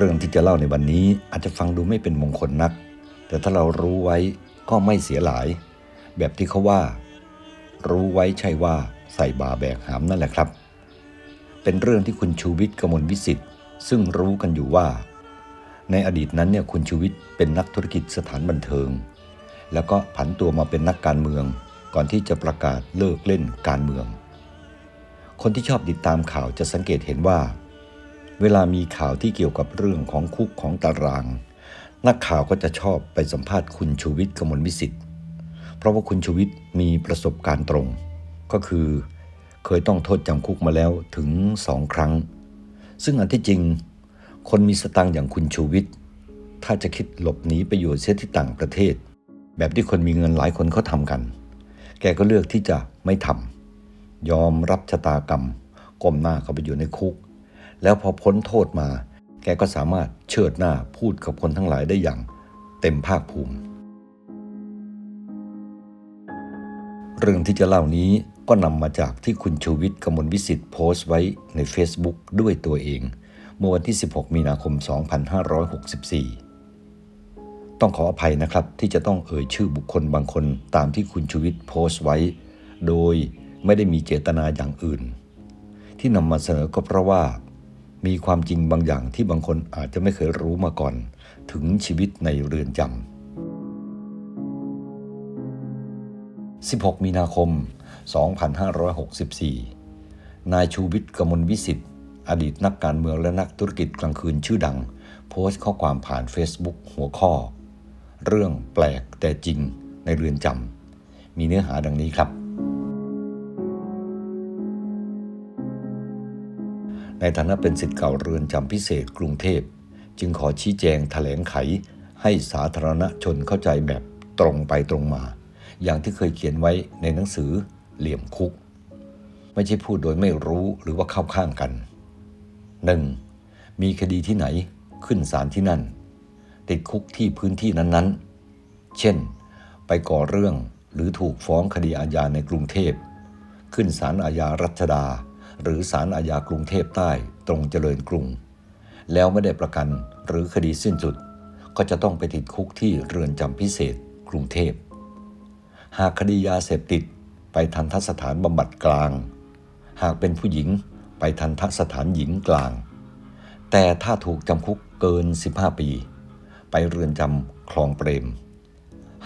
รื่องที่จะเล่าในวันนี้อาจจะฟังดูไม่เป็นมงคลนัก แต่ถ้าเรารู้ไว้ก็ไม่เสียหลาย แบบที่เขาว่า รู้ไว้ใช่ว่าใส่บาแบกหามนั่นแหละครับ เป็นเรื่องที่คุณชูวิทย์กมลวิสิทธิ์ซึ่งรู้กันอยู่ว่า ในอดีตนั้นเนี่ยคุณชูวิทย์เป็นนักธุรกิจสถานบันเทิง แล้วก็ผันตัวมาเป็นนักการเมือง ก่อนที่จะประกาศเลิกเล่นการเมือง คนที่ชอบติดตามข่าวจะสังเกตเห็นว่า เวลามีข่าวที่เกี่ยวกับเรื่องของคุกของตาราง นักข่าวก็จะชอบไปสัมภาษณ์คุณชูวิทย์กมลวิสิทธิ์เพราะว่าคุณชูวิทย์มีประสบการณ์ตรง ก็คือ เคยต้องโทษจำคุกมาแล้วถึงสองครั้ง ซึ่งอันที่จริง คนมีสตังอย่างคุณชูวิทย์ถ้าจะคิดหลบหนีไปอยู่เสียที่ต่างประเทศ แบบที่คนมีเงินหลายคนเขาทำกัน แกก็เลือกที่จะไม่ทำยอมรับชะตากรรมก้มหน้าเข้าไปอยู่ในคุก แล้วพอพ้นโทษมา แกก็สามารถเชิดหน้าพูดกับคนทั้งหลายได้อย่างเต็มภาคภูมิ เรื่องที่จะเล่านี้ก็นำมาจากที่คุณชูวิทย์กมลวิสิทธิ์โพสต์ไว้ใน Facebook ด้วยตัวเอง เมื่อวันที่ 16 มีนาคม 2564 ต้องขออภัยนะครับที่จะต้องเอ่ยชื่อบุคคลบางคนตามที่คุณชูวิทย์โพสต์ไว้ โดยไม่ได้มีเจตนาอย่างอื่น ที่นำมาเสนอก็เพราะว่า มีความจริงบางอย่างที่บางคนอาจจะไม่เคยรู้มาก่อน ถึงชีวิตในเรือนจำ16 มีนาคม 2564 นายชูวิทย์กมลวิสิทธิ์ อดีตนักการเมืองและนักธุรกิจกลางคืนชื่อดัง โพสต์ข้อความผ่าน Facebook หัวข้อ เรื่องแปลกแต่จริงในเรือนจำ มีเนื้อหาดังนี้ครับ ในฐานะเป็นสิทธิ์เก่าเรือนจำพิเศษกรุงเทพ จึงขอชี้แจงถแถลงไข ให้สาธารณชนเข้าใจแบบตรงไปตรงมา อย่างที่เคยเขียนไว้ในหนังสือเหลี่ยมคุก ไม่ใช่พูดโดยไม่รู้หรือว่าเข้าข้างกัน 1. มีคดีที่ไหนขึ้นศาลที่นั่น ติดคุกที่พื้นที่นั้นๆ เช่น ไปก่อเรื่องหรือถูกฟ้องคดีอาญาในกรุงเทพ ขึ้นศาลอาญารัชดา หรือศาลอาญากรุงเทพใต้ตรงเจริญกรุง แล้วไม่ได้ประกันหรือคดีสิ้นสุด ก็จะต้องไปติดคุกที่เรือนจำพิเศษกรุงเทพ หากคดียาเสพติดไปทันทสถานบำบัดกลาง หากเป็นผู้หญิงไปทันทสถานหญิงกลาง แต่ถ้าถูกจำคุกเกิน 15 ปี ไปเรือนจำคลองเปรม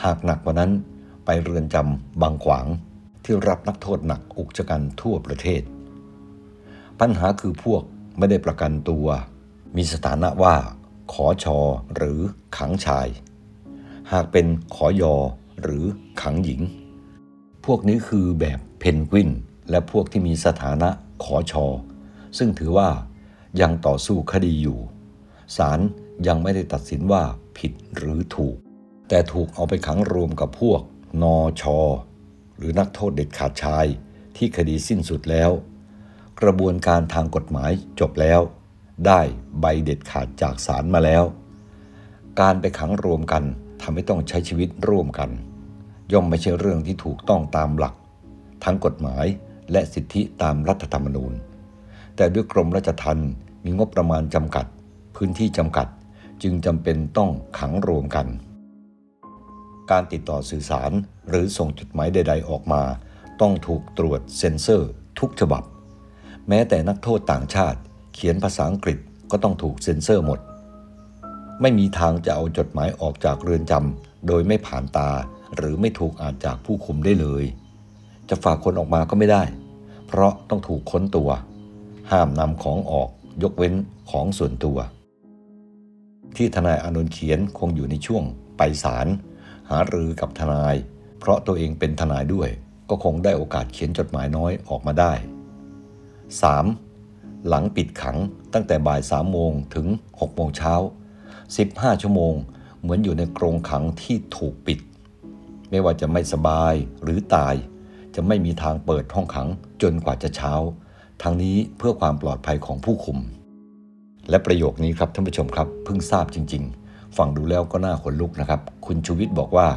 หากหนักกว่านั้นไปเรือนจำบางขวางที่รับนักโทษหนักอุกชะกันทั่วประเทศ ปัญหาคือพวกไม่ได้ประกันตัว มีสถานะว่า ขอชอหรือขังชาย หากเป็นขอยอหรือขังหญิง พวกนี้คือแบบเพนกวิน และพวกที่มีสถานะขอชอ ซึ่งถือว่ายังต่อสู้คดีอยู่ ศาลยังไม่ได้ตัดสินว่าผิดหรือถูก แต่ถูกเอาไปขังรวมกับพวกนอชอ หรือนักโทษเด็ดขาดชายที่คดีสิ้นสุดแล้ว กระบวนการทางกฎหมายจบแล้ว ได้ใบเด็ดขาดจากศาลมาแล้ว การไปขังรวมกันทำให้ต้องใช้ชีวิตร่วมกัน ย่อมไม่ใช่เรื่องที่ถูกต้องตามหลัก ทั้งกฎหมายและสิทธิตามรัฐธรรมนูญ แต่ด้วยกรมราชทัณฑ์มีงบประมาณจำกัด พื้นที่จำกัดจึงจำเป็นต้องขังรวมกัน การติดต่อสื่อสารหรือส่งจดหมายใด ๆ ออกมา ต้องถูกตรวจเซ็นเซอร์ทุกฉบับ แม้แต่นักโทษต่างชาติ เขียนภาษาอังกฤษก็ต้องถูกเซ็นเซอร์หมด ไม่มีทางจะเอาจดหมายออกจากเรือนจำโดยไม่ผ่านตา หรือไม่ถูกอ่านจากผู้คุมได้เลย จะฝากคนออกมาก็ไม่ได้ เพราะต้องถูกค้นตัว ห้ามนำของออกยกเว้นของส่วนตัว ที่ทนายอานนเขียนคงอยู่ในช่วงไปศาลหารือกับทนาย เพราะตัวเองเป็นทนายด้วย ก็คงได้โอกาสเขียนจดหมายน้อยออกมาได้ 3. หลังปิดขังตั้งแต่บ่ายสามโมงถึง 6 โมงเช้า 15 ชั่วโมง เหมือนอยู่ในกรงขังที่ถูกปิด ไม่ว่าจะไม่สบายหรือตาย จะไม่มีทางเปิดห้องขังจนกว่าจะเช้า ทั้งนี้เพื่อความปลอดภัยของผู้คุม และประโยคนี้ครับท่านผู้ชมครับเพิ่งทราบจริง ๆ ฟังดูแล้วก็น่าขนลุกนะครับ คุณชูวิทย์บอกว่า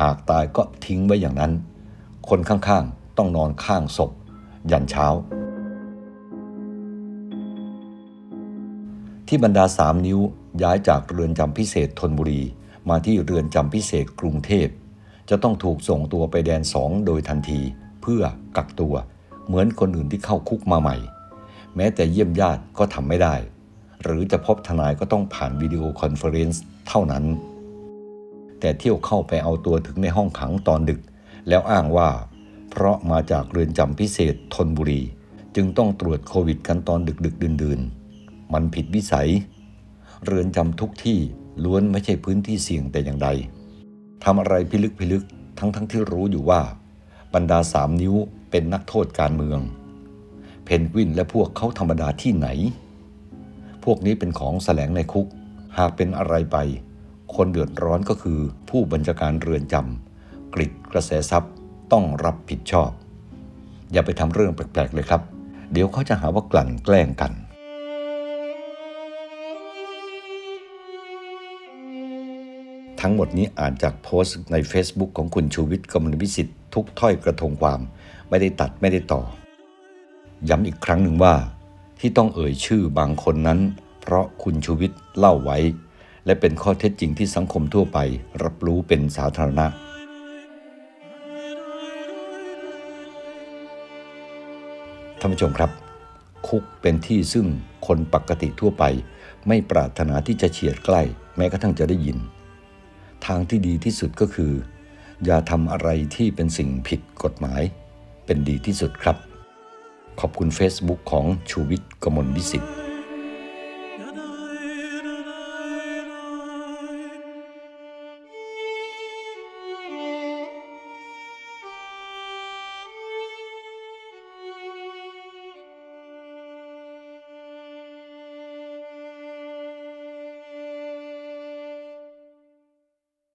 หากตายก็ทิ้งไว้อย่างนั้น คนข้างๆ ต้องนอนข้างศพ ยันเช้า ที่บรรดาสามนิ้วย้ายจากเรือนจำพิเศษธนบุรี มาที่เรือนจำพิเศษกรุงเทพ จะต้องถูกส่งตัวไปแดนสองโดยทันที เพื่อกักตัว เหมือนคนอื่นที่เข้าคุกมาใหม่ แม้แต่เยี่ยมญาติก็ทำไม่ได้ หรือจะพบทนายก็ต้องผ่านวิดีโอคอนเฟอเรนซ์เท่านั้น แต่เที่ยวเข้าไปเอาตัวถึงในห้องขังตอนดึก แล้วอ้างว่า เพราะมาจากเรือนจำพิเศษธนบุรี จึงต้องตรวจโควิดกันตอนดึกดึกดื่นดื่นๆมันผิดวิสัย เรือนจำทุกที่ล้วนไม่ใช่พื้นที่เสี่ยงแต่อย่างใดทำอะไรพิลึกพิลึกทั้งทั้งที่รู้อยู่ว่า บรรดาสามนิ้วเป็นนักโทษการเมือง เพนกวินและพวกเขาธรรมดาที่ไหน พวกนี้เป็นของแสลงในคุก หากเป็นอะไรไป คนเดือดร้อนก็คือผู้บัญชาการเรือนจำกริดกระแสทรัพย์ ต้องรับผิดชอบ อย่าไปทำเรื่องแปลกๆเลยครับ เดี๋ยวเขาจะหาว่ากลั่นแกล้งกัน ทั้งหมดนี้อ่านจากโพสต์ใน Facebook ของคุณชูวิทย์กมลวิสิทธิ์ทุกถ้อยกระทงความ ไม่ได้ตัดไม่ได้ต่อ ย้ำอีกครั้งหนึ่งว่า ที่ต้องเอ่ยชื่อบางคนนั้น เพราะคุณชูวิทย์เล่าไว้ และเป็นข้อเท็จจริงที่สังคมทั่วไป รับรู้เป็นสาธารณะานผู้ชมครับ คุกเป็นที่ซึ่งคนปกติทั่วไป ไม่ปรารถนาที่จะเฉียดใกล้ แม้กระทั่งจะได้ยิน ทางที่ดีที่สุดก็คือ อย่าทำอะไรที่เป็นสิ่งผิดกฎหมาย เป็นดีที่สุดครับ ขอบคุณ Facebook ของชูวิทย์กมลวิสิทธิ์